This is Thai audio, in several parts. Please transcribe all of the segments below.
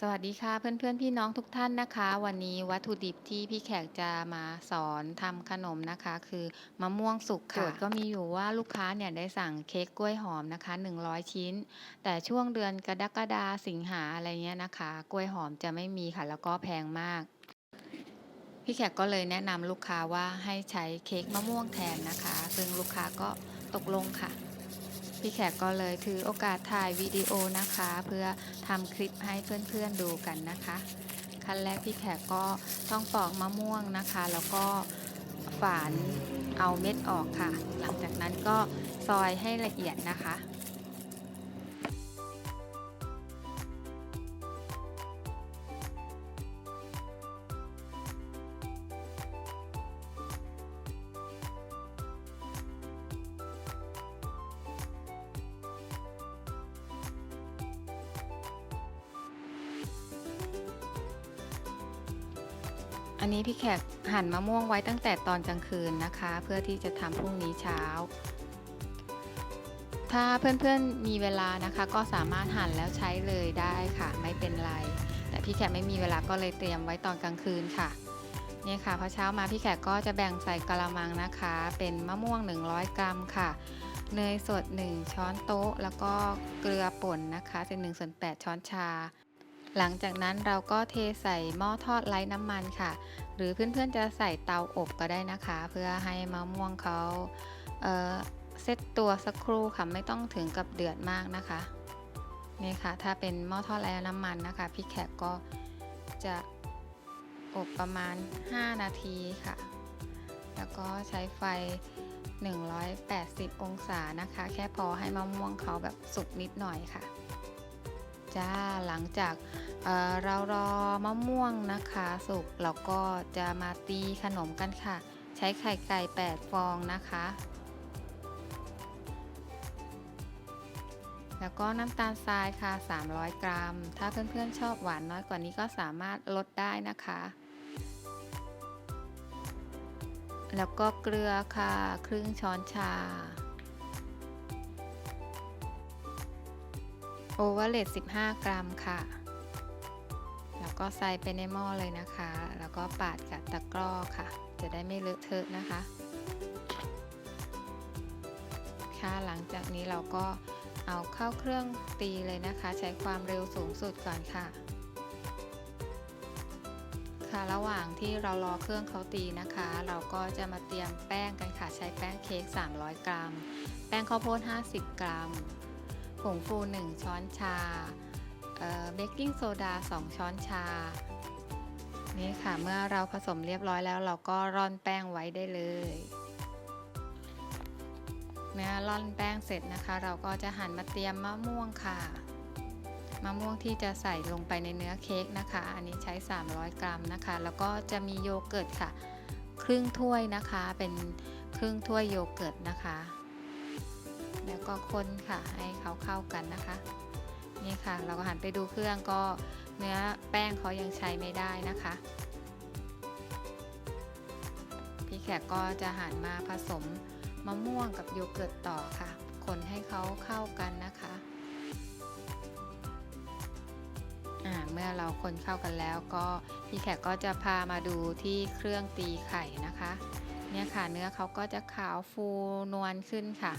สวัสดีค่ะเพื่อนๆพี่น้องทุกท่านนะคะ วันนี้วัตถุดิบที่พี่แขกจะมาสอนทำขนมนะคะ คือมะม่วงสุกค่ะโจทย์ก็มีอยู่ว่าลูกค้าเนี่ยได้สั่งเค้กกล้วยหอมนะคะ 100 ชิ้น แต่ช่วงเดือนกรกฎาสิงหาอะไรเงี้ยนะคะ กล้วยหอมจะไม่มีค่ะ แล้วก็แพงมาก พี่แขกก็เลยแนะนำลูกค้าว่าให้ใช้เค้กมะม่วงแทนนะคะ ซึ่งลูกค้าก็ตกลงค่ะ พี่แขกก็เลยถือโอกาสถ่ายวิดีโอนะคะ เพื่อทำคลิปให้เพื่อนๆดูกันนะคะ ขั้นแรกพี่แขกก็ต้องปอกมะม่วงนะคะ แล้วก็ฝานเอาเม็ดออกค่ะ หลังจากนั้นก็ซอยให้ละเอียดนะคะ อันนี้พี่แขกหั่นมะม่วงไว้ตั้งแต่ตอนกลางคืนนะคะ เพื่อที่จะทำพรุ่งนี้เช้า ถ้าเพื่อนๆมีเวลานะคะ ก็สามารถหั่นแล้วใช้เลยได้ค่ะ ไม่เป็นไร แต่พี่แขกไม่มีเวลาก็เลยเตรียมไว้ตอนกลางคืนค่ะเนี่ยค่ะพอเช้ามาพี่แขกก็จะแบ่งใส่กระมังนะคะ เป็นมะม่วง 100 กรัมค่ะเนยสด 1 ช้อนโต๊ะ แล้วก็เกลือป่นนะคะเป็น1ส่วน8ช้อนชา หลังจากนั้นเราก็เทใส่หม้อทอดไร้น้ำมันค่ะ หรือเพื่อนๆจะใส่เตาอบก็ได้นะคะ เพื่อให้มะม่วงเขาเเซตตัวสักครู่ค่ะไม่ต้องถึงกับเดือดมากนะคะนี่ค่ะ ถ้าเป็นหม้อทอดไร้น้ำมันนะคะ พี่แขกก็จะอบประมาณ 5 นาทีค่ะ แล้วก็ใช้ไฟ 180 องศานะคะ แค่พอให้มะม่วงเขาแบบสุกนิดหน่อยค่ะ จ้าหลังจาก เรารอมะม่วงนะคะสุกเราก็จะมาตีขนมกันค่ะ ใช้ไข่ไก่ 8 ฟองนะคะ แล้วก็น้ำตาลทรายค่ะ 300 กรัม ถ้าเพื่อนๆชอบหวานน้อยกว่านี้ก็สามารถลดได้นะคะ แล้วก็เกลือค่ะ ครึ่งช้อนชาโอเวอร์เลต15 กรัมค่ะ ก็ใส่ไปในหม้อเลยนะคะ แล้วก็ปาดกับตะกร้อค่ะ จะได้ไม่เลอะเทอะนะคะ ค่ะหลังจากนี้เราก็เอาเข้าเครื่องตีเลยนะคะ ใช้ความเร็วสูงสุดก่อนค่ะ ค่ะระหว่างที่เรารอเครื่องเขาตีนะคะ เราก็จะมาเตรียมแป้งกันค่ะ ใช้แป้งเค้ก 300 กรัม แป้งข้าวโพด 50 กรัม ผงฟู 1 ช้อนชา เบกกิ้งโซดา 2 ช้อนชา นี่ค่ะเมื่อเราผสมเรียบร้อยแล้วเราก็ร่อนแป้งไว้ได้เลย เมื่อร่อนแป้งเสร็จนะคะ เราก็จะหั่นมาเตรียมมะม่วงค่ะ มะม่วงที่จะใส่ลงไปในเนื้อเค้กนะคะ อันนี้ใช้ 300 กรัมนะคะ แล้วก็จะมีโยเกิร์ตค่ะ ครึ่งถ้วยนะคะ เป็นครึ่งถ้วยโยเกิร์ตนะคะ แล้วก็คนค่ะให้เขาเข้ากันนะคะ นี่ค่ะ เราก็หันไปดูเครื่องก็เนื้อแป้งเขายังใช้ไม่ได้นะคะ พี่แขกก็จะหันมาผสมมะม่วงกับโยเกิร์ตต่อค่ะ คนให้เขาเข้ากันนะคะเมื่อเราคนเข้ากันแล้วก็พี่แขกก็จะพามาดูที่เครื่องตีไข่นะคะ เนี่ยค่ะเนื้อเขาก็จะขาวฟูนวลขึ้นค่ะ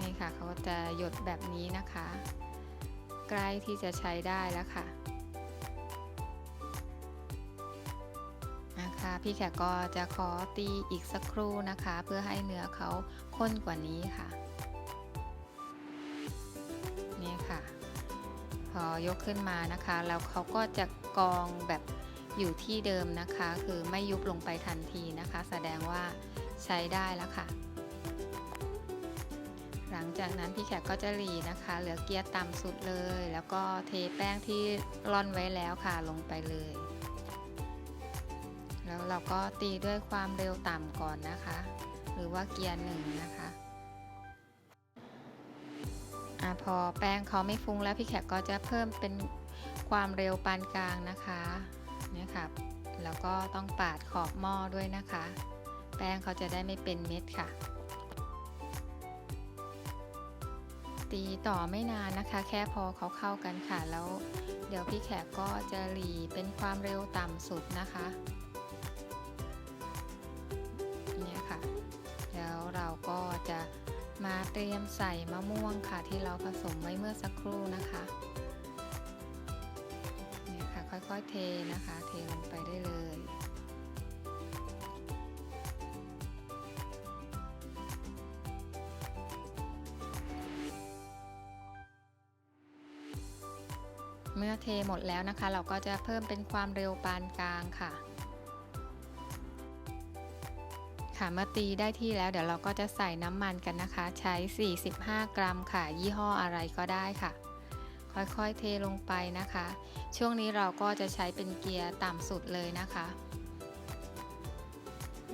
นี่ค่ะเขาจะหยดแบบนี้นะคะ ใกล้ที่จะใช้ได้แล้วค่ะนะคะพี่แขกก็จะขอตีอีกสักครู่นะคะ เพื่อให้เนื้อเขาข้นกว่านี้ค่ะนี่ค่ะ พอยกขึ้นมานะคะ แล้วเขาก็จะกองแบบอยู่ที่เดิมนะคะ คือไม่ยุบลงไปทันทีนะคะ แสดงว่าใช้ได้แล้วค่ะ หลังจากนั้นพี่แขกก็จะหลีนะคะ เหลือเกียร์ต่ำสุดเลย แล้วก็เทแป้งที่ร่อนไว้แล้วค่ะลงไปเลย แล้วเราก็ตีด้วยความเร็วต่ำก่อนนะคะ หรือว่าเกียร์หนึ่งนะคะอพอแป้งเขาไม่ฟุ้งแล้วพี่แขกก็จะเพิ่มเป็นความเร็วปานกลางนะคะเนี่ยค่ะแล้วก็ต้องปาดขอบหม้อด้วยนะคะ แป้งเขาจะได้ไม่เป็นเม็ดค่ะ ตีต่อไม่นานนะคะ แค่พอเขาเข้ากันค่ะ แล้วเดี๋ยวพี่แขกก็จะหลีเป็นความเร็วต่ำสุดนะคะเนี่ยค่ะ แล้วเราก็จะมาเตรียมใส่มะม่วงค่ะ ที่เราผสมไว้เมื่อสักครู่นะคะเนี่ยค่ะค่อยๆเทนะคะ เทลงไปได้เลย เมื่อเทหมดแล้วนะคะ เราก็จะเพิ่มเป็นความเร็วปานกลางค่ะ ค่ะเมื่อตีได้ที่แล้วเดี๋ยวเราก็จะใส่น้ำมันกันนะคะ ใช้ 45 กรัมค่ะ ยี่ห้ออะไรก็ได้ค่ะ ค่อยๆเทลงไปนะคะ ช่วงนี้เราก็จะใช้เป็นเกียร์ต่ำสุดเลยนะคะ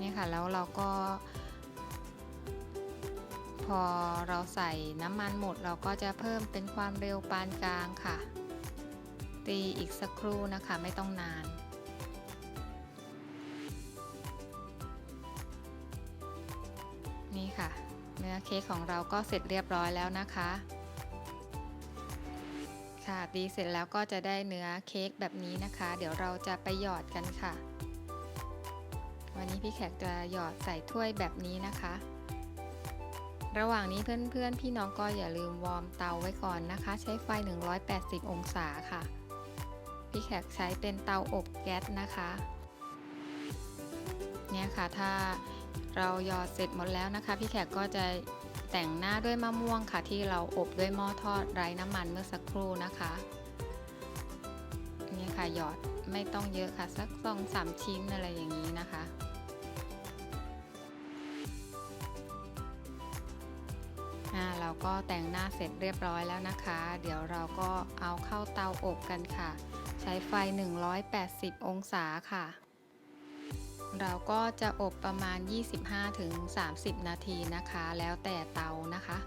นี่ค่ะแล้วเราก็ พอเราใส่น้ำมันหมดเราก็จะเพิ่มเป็นความเร็วปานกลางค่ะ ตีอีกสักครู่นะคะไม่ต้องนานนี่ค่ะ เนื้อเค้กของเราก็เสร็จเรียบร้อยแล้วนะคะ ค่ะตีเสร็จแล้วก็จะได้เนื้อเค้กแบบนี้นะคะ เดี๋ยวเราจะไปหยอดกันค่ะ วันนี้พี่แขกจะหยอดใส่ถ้วยแบบนี้นะคะ ระหว่างนี้เพื่อนๆ พี่น้องก็อย่าลืมวอร์มเตาไว้ก่อนนะคะ ใช้ไฟ 180 องศาค่ะ พี่แขกใช้เป็นเตาอบแก๊สนะคะ เนี่ยค่ะถ้าเราหยอดเสร็จหมดแล้วนะคะ พี่แขกก็จะแต่งหน้าด้วยมะม่วงค่ะ ที่เราอบด้วยหม้อทอดไร้น้ำมันเมื่อสักครู่นะคะเนี่ยค่ะหยอดไม่ต้องเยอะค่ะ สักสองสามชิ้นอะไรอย่างนี้นะคะอ่าเราก็แต่งหน้าเสร็จเรียบร้อยแล้วนะคะ เดี๋ยวเราก็เอาเข้าเตาอบกันค่ะ ใช้ไฟ 180 องศาค่ะ เราก็จะอบประมาณ 25-30 นาทีนะคะ แล้วแต่เตานะคะ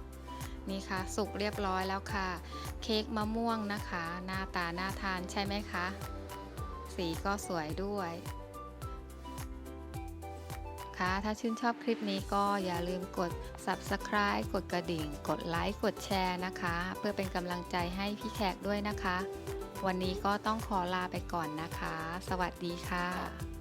นี่ค่ะ สุกเรียบร้อยแล้วค่ะ เค้กมะม่วงนะคะ หน้าตาน่าทานใช่ไหมคะ สีก็สวยด้วยค่ะถ้าชื่นชอบคลิปนี้ก็อย่าลืมกด subscribe กดกระดิ่ง กดไลค์ กดแชร์นะคะ เพื่อเป็นกำลังใจให้พี่แขกด้วยนะคะ วันนี้ก็ต้องขอลาไปก่อนนะคะ สวัสดีค่ะ